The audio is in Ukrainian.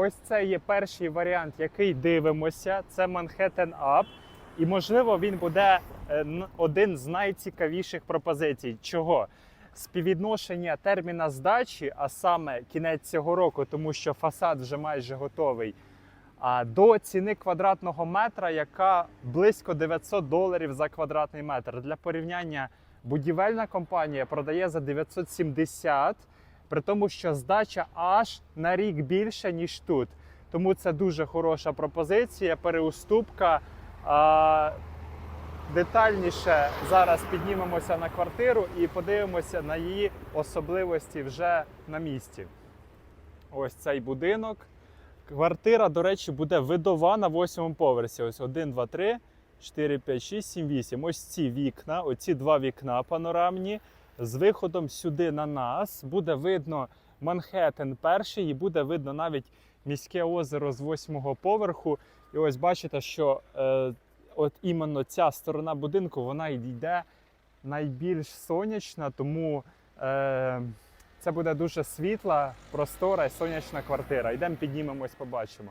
Ось це є перший варіант, який дивимося. Це Manhattan Up. І можливо він буде е, один з найцікавіших пропозицій. Чого? Співвідношення терміна здачі, а саме кінець цього року, тому що фасад вже майже готовий. А до ціни квадратного метра, яка близько 900 доларів за квадратний метр. Для порівняння будівельна компанія продає за 970, при тому, що здача аж на рік більше, ніж тут. Тому це дуже хороша пропозиція, переуступка. А, детальніше зараз піднімемося на квартиру і подивимося на її особливості вже на місці. Ось цей будинок. Квартира, до речі, буде видова на восьмому поверсі. Ось 1, 2, 3, 4, 5, 6, 7, 8. Ось ці вікна, оці два вікна панорамні. З виходом сюди на нас буде видно Манхеттен перший, і буде видно навіть міське озеро з восьмого поверху. І ось бачите, що е, от іменно ця сторона будинку вона йде найбільш сонячна, тому е, це буде дуже світла, простора і сонячна квартира. Йдемо піднімемось, побачимо.